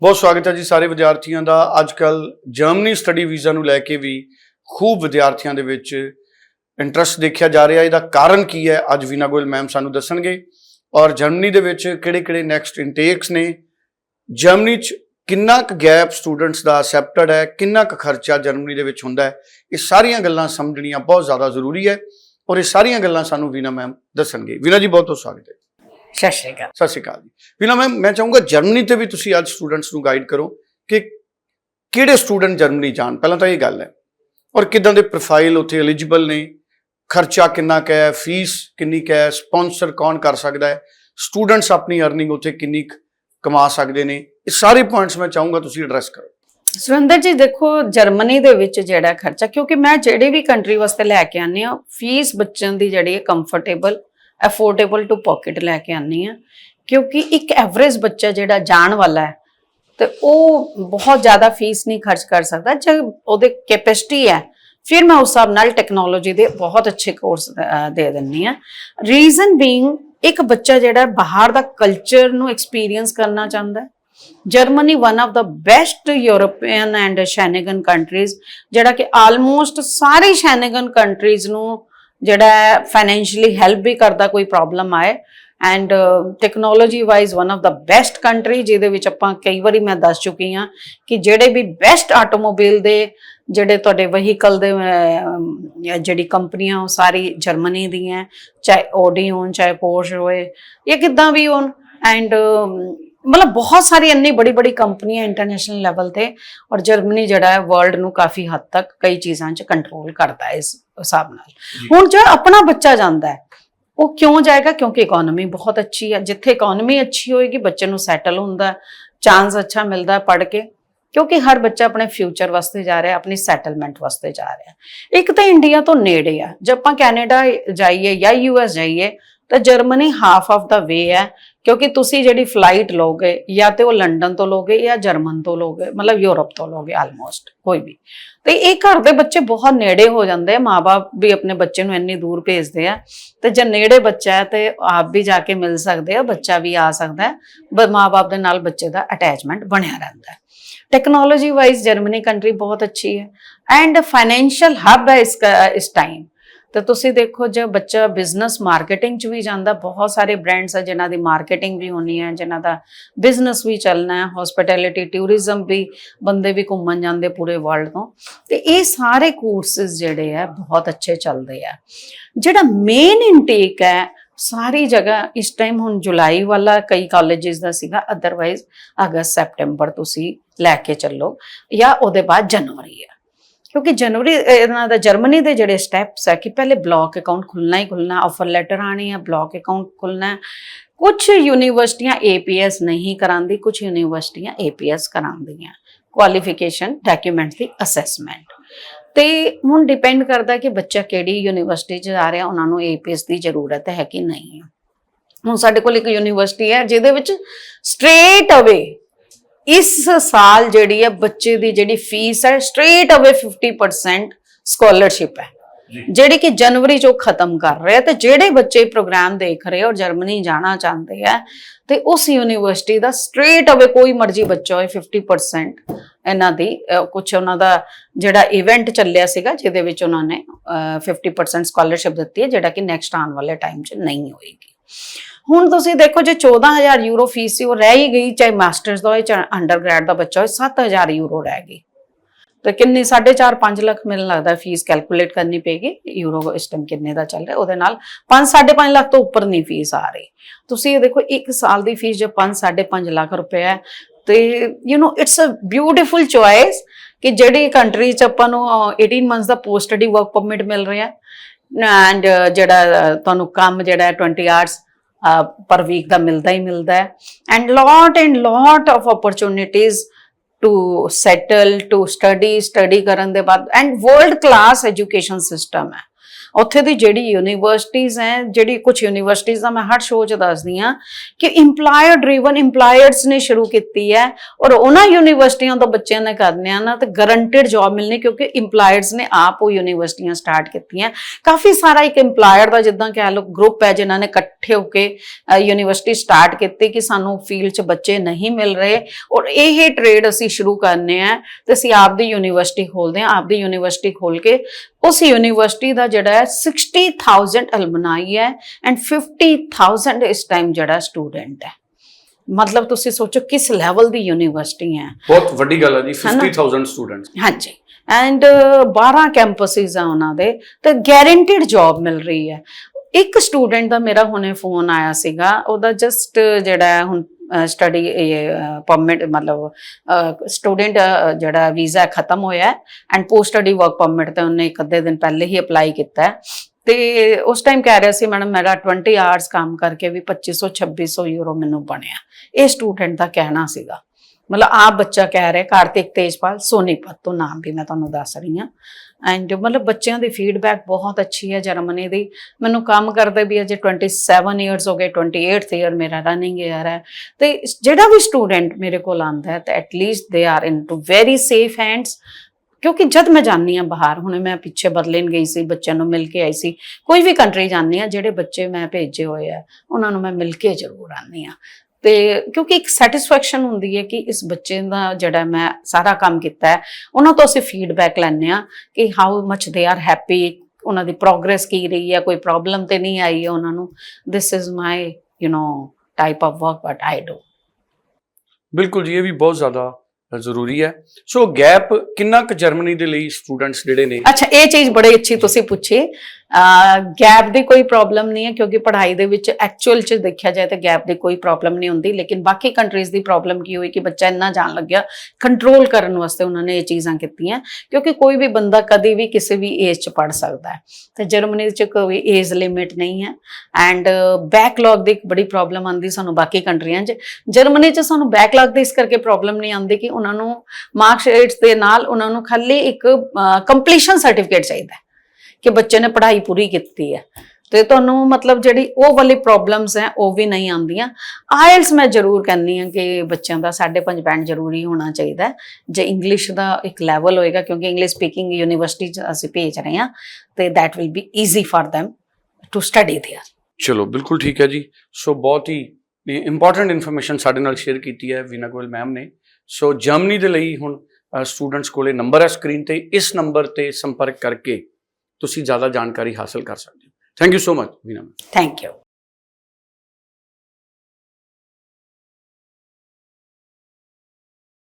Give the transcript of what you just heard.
ਬਹੁਤ ਸਵਾਗਤ ਹੈ ਜੀ ਸਾਰੇ ਵਿਦਿਆਰਥੀਆਂ ਦਾ। ਅੱਜ ਕੱਲ ਜਰਮਨੀ ਸਟੱਡੀ ਵੀਜ਼ਾ ਨੂੰ ਲੈ ਕੇ ਵੀ ਖੂਬ ਵਿਦਿਆਰਥੀਆਂ ਦੇ ਵਿੱਚ ਇੰਟਰਸਟ ਦੇਖਿਆ ਜਾ ਰਿਹਾ। ਇਹਦਾ ਕਾਰਨ ਕੀ ਹੈ? ਅੱਜ ਵੀਨਾ ਗੋਇਲ ਮੈਮ ਸਾਨੂੰ ਦੱਸਣਗੇ। ਔਰ ਜਰਮਨੀ ਦੇ ਵਿੱਚ ਕਿਹੜੇ-ਕਿਹੜੇ ਨੈਕਸਟ ਇਨਟੇਕਸ ਨੇ? ਜਰਮਨੀ 'ਚ ਕਿੰਨਾ ਕੁ ਗੈਪ ਸਟੂਡੈਂਟਸ ਦਾ ਅਸੈਪਟਡ ਹੈ? ਕਿੰਨਾ ਕੁ ਖਰਚਾ ਜਰਮਨੀ ਦੇ ਵਿੱਚ ਹੁੰਦਾ ਹੈ? ਇਹ ਸਾਰੀਆਂ ਗੱਲਾਂ ਸਮਝਣੀਆਂ ਬਹੁਤ ਜ਼ਿਆਦਾ ਜ਼ਰੂਰੀ ਹੈ। ਔਰ ਇਹ ਸਾਰੀਆਂ ਗੱਲਾਂ ਸਾਨੂੰ ਵੀਨਾ ਮੈਮ ਦੱਸਣਗੇ। ਵੀਨਾ ਜੀ ਬਹੁਤ ਬਹੁਤ ਸਵਾਗਤ ਹੈ। ਸਤਿ ਸ਼੍ਰੀ ਅਕਾਲ। ਸਤਿ ਸ਼੍ਰੀ ਅਕਾਲ ਜੀ। ਵੀਨਾ ਮੈਮ ਮੈਂ ਚਾਹੂੰਗਾ ਜਰਮਨੀ ਤੇ ਵੀ ਤੁਸੀਂ ਅੱਜ ਸਟੂਡੈਂਟਸ ਨੂੰ ਗਾਈਡ ਕਰੋ ਕਿ ਕਿਹੜੇ ਸਟੂਡੈਂਟ ਜਰਮਨੀ ਜਾਣ। ਪਹਿਲਾਂ ਤਾਂ ਇਹ ਗੱਲ ਹੈ। ਔਰ ਕਿਦਾਂ ਦੇ ਪ੍ਰੋਫਾਈਲ ਉੱਥੇ ਐਲੀਜੀਬਲ ਨੇ ਖਰਚਾ ਕਿੰਨਾ ਕੁ ਹੈ ਫੀਸ ਕਿੰਨੀ ਕੁ ਹੈ ਸਪਾਂਸਰ ਕੌਣ ਕਰ ਸਕਦਾ ਹੈ ਸਟੂਡੈਂਟਸ ਆਪਣੀ ਅਰਨਿੰਗ ਉੱਥੇ ਕਿੰਨੀ ਕਮਾ ਸਕਦੇ ਨੇ ਇਹ ਸਾਰੇ ਪੁਆਇੰਟਸ ਮੈਂ ਚਾਹੂੰਗਾ ਤੁਸੀਂ ਐਡਰੈਸ ਕਰੋ। ਸੁਰਿੰਦਰ ਜੀ ਦੇਖੋ ਜਰਮਨੀ ਦੇ ਵਿੱਚ ਜਿਹੜਾ ਖਰਚਾ ਕਿਉਂਕਿ ਮੈਂ ਜਿਹੜੇ ਵੀ ਕੰਟਰੀ ਵਾਸਤੇ ਲੈ ਕੇ ਆਨੀ ਆ ਫੀਸ ਬੱਚਿਆਂ ਦੀ ਜਿਹੜੀ ਹੈ ਕੰਫਰਟੇਬਲ ਅਫੋਰਡੇਬਲ ਟੂ ਪਾਕਟ ਲੈ ਕੇ ਆਨੀ ਆ ਕਿਉਂਕਿ ਇੱਕ ਐਵਰੇਜ ਬੱਚਾ ਜਿਹੜਾ ਜਾਣ ਵਾਲਾ ਹੈ, ਤੇ ਉਹ ਬਹੁਤ ਜ਼ਿਆਦਾ ਫੀਸ ਨਹੀਂ ਖਰਚ ਕਰ ਸਕਦਾ। ਜੇ ਉਹਦੇ ਕੈਪੈਸਿਟੀ ਹੈ, ਫਿਰ ਮੈਂ ਉਸ ਹਿਸਾਬ ਨਾਲ ਟੈਕਨੋਲੋਜੀ ਦੇ ਬਹੁਤ ਅੱਛੇ ਕੋਰਸ ਦੇ ਦਿੰਨੀ ਆ ਰੀਜ਼ਨ ਬੀਇੰਗ ਇੱਕ ਬੱਚਾ ਜਿਹੜਾ ਬਾਹਰ ਦਾ ਕਲਚਰ ਨੂੰ ਐਕਸਪੀਰੀਅੰਸ ਕਰਨਾ ਚਾਹੁੰਦਾ ਹੈ। Germany one of the best European and Schengen countries ਜਿਹੜਾ ਕਿ ਆਲਮੋਸਟ ਸਾਰੇ ਸ਼ੈਨੇਗਨ ਕੰਟਰੀਜ਼ ਨੂੰ ਜਿਹੜਾ ਫਾਈਨੈਂਸ਼ੀਅਲੀ ਹੈਲਪ ਵੀ ਕਰਦਾ ਕੋਈ ਪ੍ਰੋਬਲਮ ਆਏ and technology wise one of the best country ਜਿਹਦੇ ਵਿੱਚ ਆਪਾਂ ਕਈ ਵਾਰੀ ਮੈਂ ਦੱਸ ਚੁੱਕੀ ਹਾਂ ਕਿ ਜਿਹੜੇ ਵੀ ਬੈਸਟ ਆਟੋਮੋਬਾਈਲ ਦੇ, ਜਿਹੜੇ ਤੁਹਾਡੇ ਵਹੀਕਲ ਦੇ ਜਿਹੜੀ ਕੰਪਨੀਆਂ ਉਹ ਸਾਰੀ ਜਰਮਨੀ ਦੀਆਂ ਹੈ। ਚਾਹੇ ਓਡੀ ਹੋਣ, ਚਾਹੇ ਪੋਰਸ਼ ਹੋਏ, ਇਹ ਕਿੱਦਾਂ ਵੀ ਹੋਣ ਐਂਡ ਮਤਲਬ ਬਹੁਤ ਸਾਰੀ ਇੰਨੀ ਬੜੀ ਬੜੀ ਕੰਪਨੀਆਂ ਇੰਟਰਨੈਸ਼ਨਲ ਲੈਵਲ ਤੇ ਔਰ ਜਰਮਨੀ ਜਿਹੜਾ ਹੈ ਵਰਲਡ ਨੂੰ ਕਾਫੀ ਹੱਦ ਤੱਕ ਕਈ ਚੀਜ਼ਾਂ 'ਚ ਕੰਟਰੋਲ ਕਰਦਾ ਹੈ ਇਸ ਹਿਸਾਬ ਨਾਲ। ਹੁਣ ਜੋ ਆਪਣਾ ਬੱਚਾ ਜਾਂਦਾ ਹੈ ਉਹ ਕਿਉਂ ਜਾਏਗਾ? ਕਿਉਂਕਿ ਇਕਨੋਮੀ ਬਹੁਤ ਅੱਛੀ ਹੈ। ਜਿੱਥੇ ਇਕਨੋਮੀ ਅੱਛੀ ਹੋਏਗੀ ਬੱਚੇ ਨੂੰ ਸੈਟਲ ਹੁੰਦਾ ਚਾਂਸ ਅੱਛਾ ਮਿਲਦਾ ਪੜ ਕੇ। ਕਿਉਂਕਿ ਹਰ ਬੱਚਾ ਆਪਣੇ ਫਿਊਚਰ ਵਾਸਤੇ ਜਾ ਰਿਹਾ ਆਪਣੀ ਸੈਟਲਮੈਂਟ ਵਾਸਤੇ ਜਾ ਰਿਹਾ ਇੱਕ ਤਾਂ ਇੰਡੀਆ ਤੋਂ ਨੇੜੇ ਆ ਜੇ ਆਪਾਂ ਕੈਨੇਡਾ ਜਾਈਏ ਜਾਂ ਯੂਐਸ ਜਾਈਏ ਤਾਂ Germany half of the way ਹੈ, ਕਿਉਂਕਿ ਤੁਸੀਂ ਜਿਹੜੀ ਫਲਾਈਟ ਲੋਗੇ ਜਾਂ ਤੇ ਉਹ ਲੰਡਨ ਤੋਂ ਲੋਗੇ ਜਾਂ ਜਰਮਨ ਤੋਂ ਲੋਗੇ ਮਤਲਬ ਯੂਰਪ ਤੋਂ ਲੋਗੇ ਆਲਮੋਸਟ ਕੋਈ ਵੀ। ਤੇ ਇਹ ਘਰ ਦੇ ਬੱਚੇ ਬਹੁਤ ਨੇੜੇ ਹੋ ਜਾਂਦੇ ਆ ਮਾਪੇ ਵੀ ਆਪਣੇ ਬੱਚੇ ਨੂੰ ਇੰਨੀ ਦੂਰ ਭੇਜਦੇ ਆ। ਤੇ ਜੇ ਨੇੜੇ ਬੱਚਾ ਹੈ, ਤੇ ਆਪ ਵੀ ਜਾ ਕੇ ਮਿਲ ਸਕਦੇ ਆ, ਬੱਚਾ ਵੀ ਆ ਸਕਦਾ ਹੈ। ਮਾਪੇ ਦੇ ਨਾਲ ਬੱਚੇ ਦਾ ਅਟੈਚਮੈਂਟ ਬਣਿਆ ਰਹਿੰਦਾ ਹੈ। ਟੈਕਨੋਲੋਜੀ ਵਾਈਜ਼ ਜਰਮਨੀ ਕੰਟਰੀ ਬਹੁਤ ਅੱਛੀ ਹੈ। ਐਂਡ ਫਾਈਨੈਂਸ਼ੀਅਲ ਹੱਬ ਹੈ ਇਸ ਇਸ ਟਾਈਮ ਤੇ ਤੁਸੀਂ ਦੇਖੋ, ਜੇ ਬੱਚਾ ਬਿਜ਼ਨਸ ਮਾਰਕੀਟਿੰਗ ਚ ਵੀ ਜਾਂਦਾ, ਬਹੁਤ ਸਾਰੇ ਬ੍ਰਾਂਡਸ ਆ ਜਿਨ੍ਹਾਂ ਦੀ ਮਾਰਕੀਟਿੰਗ ਵੀ ਹੋਣੀ ਹੈ, ਜਿਨ੍ਹਾਂ ਦਾ ਬਿਜ਼ਨਸ ਵੀ ਚੱਲਣਾ ਹੈ ਹਸਪਿਟੈਲਿਟੀ ਟੂਰਿਜ਼ਮ ਵੀ ਬੰਦੇ ਵੀ ਘੁੰਮਣ ਜਾਂਦੇ ਪੂਰੇ ਵਰਲਡ ਤੋਂ। ਤੇ ਇਹ ਸਾਰੇ ਕੋਰਸਸ ਜਿਹੜੇ ਆ, ਬਹੁਤ ਅੱਛੇ ਚੱਲਦੇ ਆ। ਜਿਹੜਾ ਮੇਨ ਇਨਟੇਕ ਹੈ, ਸਾਰੀ ਜਗ੍ਹਾ ਇਸ ਟਾਈਮ ਹੁਣ ਜੁਲਾਈ ਵਾਲਾ ਕਈ ਕਾਲਜਸ ਦਾ ਸੀਗਾ ਅਦਰਵਾਈਜ਼ ਅਗਸਤ, ਸੈਪਟੈਂਬਰ ਤੁਸੀਂ ਲੈ ਕੇ ਚੱਲੋ, ਜਾਂ ਉਹਦੇ ਬਾਅਦ ਜਨਵਰੀ ਹੈ ਕਿਉਂਕਿ ਜਨਵਰੀ ਇਹਨਾਂ ਦਾ ਜਰਮਨੀ ਦੇ ਜਿਹੜੇ ਸਟੈਪਸ ਹੈ ਕਿ ਪਹਿਲੇ ਬਲੌਕ ਅਕਾਊਂਟ ਖੁੱਲਣਾ ਹੀ ਖੁੱਲਣਾ ਆਫਰ ਲੈਟਰ ਆਣੀ ਆ ਬਲੌਕ ਅਕਾਊਂਟ ਖੁੱਲਣਾ ਹੈ। ਕੁਝ ਯੂਨੀਵਰਸਿਟੀਆਂ ਏਪੀਐਸ ਨਹੀਂ ਕਰਾਉਂਦੀ ਕੁਝ ਯੂਨੀਵਰਸਿਟੀਆਂ ਏਪੀਐਸ ਕਰਾਉਂਦੀਆਂ ਕੁਆਲੀਫਿਕੇਸ਼ਨ ਡਾਕੂਮੈਂਟ ਦੀ ਅਸੈਸਮੈਂਟ ਤੇ ਹੁਣ ਡਿਪੈਂਡ ਕਰਦਾ ਕਿ ਬੱਚਾ ਕਿਹੜੀ ਯੂਨੀਵਰਸਿਟੀ 'ਚ ਜਾ ਰਿਹਾ, ਉਹਨਾਂ ਨੂੰ ਏਪੀਐਸ ਦੀ ਜ਼ਰੂਰਤ ਹੈ ਕਿ ਨਹੀਂ। ਹੁਣ ਸਾਡੇ ਕੋਲ ਇੱਕ ਯੂਨੀਵਰਸਿਟੀ ਹੈ, ਜਿਹਦੇ ਵਿੱਚ ਸਟ੍ਰੇਟ ਅਵੇ ਇਸ ਸਾਲ ਜਿਹੜੀ ਹੈ ਬੱਚੇ ਦੀ ਜਿਹੜੀ ਫੀਸ ਹੈ ਸਟ੍ਰੇਟ ਅਵੇ 50% ਸਕਾਲਰਸ਼ਿਪ ਹੈ। ਜਿਹੜੀ ਕਿ ਜਨਵਰੀ ਚੋਂ ਖਤਮ ਕਰ ਰਹੇ ਤੇ ਜਿਹੜੇ ਬੱਚੇ ਪ੍ਰੋਗਰਾਮ ਦੇਖ ਰਹੇ ਔਰ ਜਰਮਨੀ ਜਾਣਾ ਚਾਹੁੰਦੇ ਆ ਤੇ ਉਸ ਯੂਨੀਵਰਸਿਟੀ ਦਾ ਸਟ੍ਰੇਟ ਅਵੇ ਕੋਈ ਮਰਜ਼ੀ ਬੱਚਾ ਹੋਏ 50% ਇਹਨਾਂ ਦੀ ਕੁਝ ਉਹਨਾਂ ਦਾ ਜਿਹੜਾ ਇਵੈਂਟ ਚੱਲਿਆ ਸੀਗਾ ਜਿਹਦੇ ਵਿੱਚ ਉਹਨਾਂ ਨੇ ਅਹ, 50% ਸਕਾਲਰਸ਼ਿਪ ਦਿੱਤੀ ਹੈ ਜਿਹੜਾ ਕਿ ਨੈਕਸਟ ਆਉਣ ਵਾਲੇ ਟਾਈਮ 'ਚ ਨਹੀਂ ਹੋਏਗੀ। ਹੁਣ ਤੁਸੀਂ ਦੇਖੋ ਜੇ 14000 ਯੂਰੋ ਫੀਸ ਸੀ ਉਹ ਰਹਿ ਹੀ ਗਈ ਚਾਹੇ ਮਾਸਟਰਸ ਦਾ ਹੋਏ ਚਾਹੇ ਅੰਡਰਗ੍ਰੈਡ ਦਾ ਬੱਚਾ ਹੋਏ 7000 ਯੂਰੋ ਰਹਿ ਗਈ ਤੇ ਕਿੰਨੀ 4.5 5 ਲੱਖ ਮੈਨੂੰ ਲੱਗਦਾ ਫੀਸ ਕੈਲਕੂਲੇਟ ਕਰਨੀ ਪੈਗੀ ਯੂਰੋ ਇਸ ਟਾਈਮ ਕਿੰਨੇ ਦਾ ਚੱਲ ਰਿਹਾ ਉਹਦੇ ਨਾਲ 5 5.5 ਲੱਖ ਤੋਂ ਉੱਪਰ ਨਹੀਂ ਫੀਸ ਆ ਰਹੀ। ਤੁਸੀਂ ਇਹ ਦੇਖੋ ਇੱਕ ਸਾਲ ਦੀ ਫੀਸ ਜੇ 5 5.5 ਲੱਖ ਰੁਪਏ ਹੈ ਤੇ you know it's a beautiful choice ਕਿ ਜਿਹੜੀ ਕੰਟਰੀ ਚ ਆਪਾਂ ਨੂੰ ਅਹ, 18 ਮੰਥਸ ਦਾ ਪੋਸਟ ਸਟੱਡੀ ਵਰਕ ਪਰਮਿਟ ਮਿਲ ਰਿਹਾ ਐਂਡ ਜਿਹੜਾ ਤੁਹਾਨੂੰ ਕੰਮ ਜਿਹੜਾ ਹੈ 20 ਆਵਰਸ ਪਰ ਵੀਕ ਦਾ ਮਿਲਦਾ ਹੀ ਮਿਲਦਾ ਹੈ। And lot and lot of opportunities to settle to study study ਕਰਨ ਦੇ ਬਾਅਦ। And world class education system ਹੈ। ਉੱਥੇ ਦੀ ਜਿਹੜੀ ਯੂਨੀਵਰਸਿਟੀਆਂ ਹੈ, ਜਿਹੜੀ ਕੁਝ ਯੂਨੀਵਰਸਿਟੀਆਂ ਦਾ ਮੈਂ ਹਰ ਸ਼ੋਅ 'ਚ ਦੱਸਦੀ ਆ ਕਿ EMPLOYER ਡਰਾਈਵਨ EMPLOYERS ਨੇ ਸ਼ੁਰੂ ਕੀਤੀ ਹੈ ਔਰ ਉਹਨਾਂ ਯੂਨੀਵਰਸਿਟੀਆਂ ਤੋਂ ਬੱਚਿਆਂ ਨੇ ਕਰਨੇ ਆ ਨਾ, ਤੇ ਗਰੰਟਿਡ ਜੌਬ ਮਿਲਣੀ ਕਿਉਂਕਿ EMPLOYERS ਨੇ ਆਪ ਉਹ ਯੂਨੀਵਰਸਿਟੀਆਂ ਸਟਾਰਟ ਕੀਤੀਆਂ। ਕਾਫੀ ਸਾਰਾ ਇੱਕ EMPLOYER ਦਾ ਜਿੱਦਾਂ ਕਹਿ ਲਓ ਗਰੁੱਪ ਹੈ ਜਿਨ੍ਹਾਂ ਨੇ ਇਕੱਠੇ ਹੋ ਕੇ ਯੂਨੀਵਰਸਿਟੀ ਸਟਾਰਟ ਕੀਤੀ ਕਿ ਸਾਨੂੰ ਫੀਲਡ 'ਚ ਬੱਚੇ ਨਹੀਂ ਮਿਲ ਰਹੇ ਔਰ ਇਹ ਟ੍ਰੇਡ ਅਸੀਂ ਸ਼ੁਰੂ ਕਰਨੇ ਆ ਤੇ ਅਸੀਂ ਆਪਦੀ ਯੂਨੀਵਰਸਿਟੀ ਖੋਲਦੇ ਆ ਆਪਦੀ ਯੂਨੀਵਰਸਿਟੀ ਖੋਲ ਕੇ ਉਸ ਯੂਨੀਵਰਸਿਟੀ ਦਾ ਜਿਹੜਾ ਹੈ 60000 ਅਲਮਨਾਈ ਹੈ ਐਂਡ 50000 ਇਸ ਟਾਈਮ ਜਿਹੜਾ ਸਟੂਡੈਂਟ ਹੈ। ਮਤਲਬ ਤੁਸੀਂ ਸੋਚੋ ਕਿਸ ਲੈਵਲ ਦੀ ਯੂਨੀਵਰਸਿਟੀ ਹੈ। ਬਹੁਤ ਵੱਡੀ ਗੱਲ ਹੈ ਜੀ ਹੈ ਨਾ? 50000 ਸਟੂਡੈਂਟਸ ਹਾਂਜੀ। ਐਂਡ 12 ਕੈਂਪਸਿਸ ਆ ਉਹਨਾਂ ਦੇ ਤੇ ਗੈਰੰਟਿਡ ਜੌਬ ਮਿਲ ਰਹੀ ਹੈ। ਇੱਕ ਸਟੂਡੈਂਟ ਦਾ ਮੇਰਾ ਹੁਣੇ ਫੋਨ ਆਇਆ ਸੀਗਾ ਉਹਦਾ ਜਸਟ ਜਿਹੜਾ ਹੁਣ ਸਟੱਡੀ ਇਹ ਪਰਮਿਟ ਮਤਲਬ ਸਟੂਡੈਂਟ ਜਿਹੜਾ ਵੀਜ਼ਾ ਖਤਮ ਹੋਇਆ and post study work permit ਤੇ ਉਹਨੇ ਇੱਕ ਅੱਧੇ ਦਿਨ ਪਹਿਲੇ ਹੀ ਅਪਲਾਈ ਕੀਤਾ ਹੈ। ਤੇ ਉਸ ਟਾਈਮ ਕਹਿ ਰਿਹਾ ਸੀ ਮੈਡਮ ਮੇਰਾ 20 ਆਵਰਸ ਕੰਮ ਕਰਕੇ ਵੀ 2500 2600 ਯੂਰੋ ਮੈਨੂੰ ਬਣਿਆ। ਇਹ ਸਟੂਡੈਂਟ ਦਾ ਕਹਿਣਾ ਸੀਗਾ। ਮਤਲਬ ਆਪ ਬੱਚਾ ਕਹਿ ਰਿਹਾ, ਕਾਰਤਿਕ ਤੇਜਪਾਲ, ਸੋਨੀਪਤ ਤੋਂ ਨਾਮ ਵੀ ਮੈਂ ਤੁਹਾਨੂੰ ਦੱਸ ਰਹੀ ਹਾਂ। ਐਂਡ ਮਤਲਬ ਬੱਚਿਆਂ ਦੀ ਫੀਡਬੈਕ ਬਹੁਤ ਅੱਛੀ ਹੈ ਜਰਮਨੀ ਦੀ। ਮੈਨੂੰ ਕੰਮ ਕਰਦੇ ਵੀ ਅਜੇ 27 ਇਅਰਸ ਹੋ ਗਏ 28th ਈਅਰ ਮੇਰਾ ਰਨਿੰਗ ਈਅਰ ਹੈ। ਤੇ ਜਿਹੜਾ ਵੀ ਸਟੂਡੈਂਟ ਮੇਰੇ ਕੋਲ ਆਂਦਾ ਹੈ, ਤਾਂ at least they are in too very safe hands ਕਿਉਂਕਿ ਜਦ ਮੈਂ ਜਾਂਦੀ ਹਾਂ ਬਾਹਰ, ਹੁਣੇ ਮੈਂ ਪਿੱਛੇ ਬਰਲਿਨ ਗਈ ਸੀ, ਬੱਚਿਆਂ ਨੂੰ ਮਿਲ ਕੇ ਆਈ ਸੀ। ਕੋਈ ਵੀ ਕੰਟਰੀ ਜਾਂਦੀ ਹਾਂ, ਜਿਹੜੇ ਬੱਚੇ ਮੈਂ ਭੇਜੇ ਹੋਏ ਆ, ਉਹਨਾਂ ਨੂੰ ਮੈਂ ਮਿਲ ਕੇ ਜ਼ਰੂਰ ਆਉਂਦੀ ਹਾਂ। ਤੇ ਕਿਉਂਕਿ ਇੱਕ ਸੈਟੀਸਫੈਕਸ਼ਨ ਹੁੰਦੀ ਹੈ ਕਿ ਇਸ ਬੱਚੇ ਦਾ ਜਿਹੜਾ ਮੈਂ ਸਾਰਾ ਕੰਮ ਕੀਤਾ ਹੈ ਉਹਨਾਂ ਤੋਂ ਅਸੀਂ ਫੀਡਬੈਕ ਲੈਂਦੇ ਆ ਕਿ how much they are happy ਉਹਨਾਂ ਦੀ ਪ੍ਰੋਗਰੈਸ ਕੀ ਰਹੀ ਹੈ ਕੋਈ ਪ੍ਰੋਬਲਮ ਤੇ ਨਹੀਂ ਆਈ ਹੈ ਉਹਨਾਂ ਨੂੰ। This is my you know type of work but I do ਬਿਲਕੁਲ ਜੀ ਇਹ ਵੀ ਬਹੁਤ ਜ਼ਿਆਦਾ ਜ਼ਰੂਰੀ ਹੈ। ਸੋ ਗੈਪ ਕਿੰਨਾ ਕੁ ਜਰਮਨੀ ਦੇ ਲਈ ਸਟੂਡੈਂਟਸ ਜਿਹੜੇ ਨੇ ਅੱਛਾ ਇਹ ਚੀਜ਼ ਬੜੀ ਅੱਛੀ ਤੁਸੀਂ ਪੁੱਛੀ। ਗੈਪ ਦੀ ਕੋਈ ਪ੍ਰੋਬਲਮ ਨਹੀਂ ਹੈ ਕਿਉਂਕਿ ਪੜ੍ਹਾਈ ਦੇ ਵਿੱਚ ਐਕਚੁਅਲ ਚ ਦੇਖਿਆ ਜਾਏ ਤਾਂ ਗੈਪ ਦੀ ਕੋਈ ਪ੍ਰੋਬਲਮ ਨਹੀਂ ਹੁੰਦੀ, ਲੇਕਿਨ ਬਾਕੀ ਕੰਟਰੀਜ਼ ਦੀ ਪ੍ਰੋਬਲਮ ਕੀ ਹੋਈ ਕਿ ਬੱਚਾ ਇੰਨਾ ਜਾਣ ਲੱਗਿਆ ਕੰਟਰੋਲ ਕਰਨ ਵਾਸਤੇ ਉਹਨਾਂ ਨੇ ਇਹ ਚੀਜ਼ਾਂ ਕੀਤੀਆਂ, ਕਿਉਂਕਿ ਕੋਈ ਵੀ ਬੰਦਾ ਕਦੇ ਵੀ ਕਿਸੇ ਵੀ ਏਜ ਚ ਪੜ ਸਕਦਾ ਹੈ। ਤੇ ਜਰਮਨੀ ਚ ਕੋਈ ਏਜ ਲਿਮਿਟ ਨਹੀਂ ਹੈ ਐਂਡ ਬੈਕਲੌਗ ਦੀ ਇੱਕ ਬੜੀ ਪ੍ਰੋਬਲਮ ਆਂਦੀ ਸਾਨੂੰ ਬਾਕੀ ਕੰਟਰੀਆਂ 'ਚ। ਜਰਮਨੀ 'ਚ ਸਾਨੂੰ ਬੈਕਲੌਗ ਦੀ ਇਸ ਕਰਕੇ ਪ੍ਰੋਬਲਮ ਨਹੀਂ ਆਉਂਦੀ ਕਿ ਉਹਨਾਂ ਨੂੰ ਮਾਰਕਸ਼ੀਟਸ ਦੇ ਨਾਲ ਉਹਨਾਂ ਨੂੰ ਖਾਲੀ ਇੱਕ ਕੰਪਲੀਸ਼ਨ ਸਰਟੀਫਿਕੇਟ ਚਾਹੀਦਾ ਕਿ ਬੱਚੇ ਨੇ ਪੜ੍ਹਾਈ ਪੂਰੀ ਕੀਤੀ ਹੈ। ਤੇ ਤੁਹਾਨੂੰ ਮਤਲਬ ਜਿਹੜੀ ਉਹ ਵਾਲੀ ਪ੍ਰੋਬਲਮਸ ਹੈ, ਉਹ ਵੀ ਨਹੀਂ ਆਉਂਦੀਆਂ। ਆਇਲਸ ਮੈਂ ਜ਼ਰੂਰ ਕਹਿੰਦੀ ਹਾਂ ਕਿ ਬੱਚਿਆਂ ਦਾ 5.5 ਬੈਂਡ ਜ਼ਰੂਰੀ ਹੋਣਾ ਚਾਹੀਦਾ ਜੇ ਇੰਗਲਿਸ਼ ਦਾ ਇੱਕ ਲੈਵਲ ਹੋਏਗਾ, ਕਿਉਂਕਿ ਇੰਗਲਿਸ਼ ਸਪੀਕਿੰਗ ਯੂਨੀਵਰਸਿਟੀ 'ਚ ਅਸੀਂ ਭੇਜ ਰਹੇ ਹਾਂ, ਤੇ that will be easy for them to study there ਚਲੋ, ਬਿਲਕੁਲ ਠੀਕ ਹੈ ਜੀ। ਸੋ ਬਹੁਤ ਹੀ ਇੰਪੋਰਟੈਂਟ ਇਨਫੋਰਮੇਸ਼ਨ ਸਾਡੇ ਨਾਲ ਸ਼ੇਅਰ ਕੀਤੀ ਹੈ ਵੀਨਾ ਗੋਇਲ ਮੈਮ ਨੇ। ਸੋ ਜਰਮਨੀ ਦੇ ਲਈ ਹੁਣ ਸਟੂਡੈਂਟਸ ਕੋਲੇ ਨੰਬਰ ਹੈ ਸਕਰੀਨ ਤੇ। ਇਸ ਨੰਬਰ ਤੇ ਸੰਪਰਕ ਕਰਕੇ ਤੁਸੀਂ ਜ਼ਿਆਦਾ ਜਾਣਕਾਰੀ ਹਾਸਲ ਕਰ ਸਕਦੇ ਹੋ। Thank you so much Veena thank you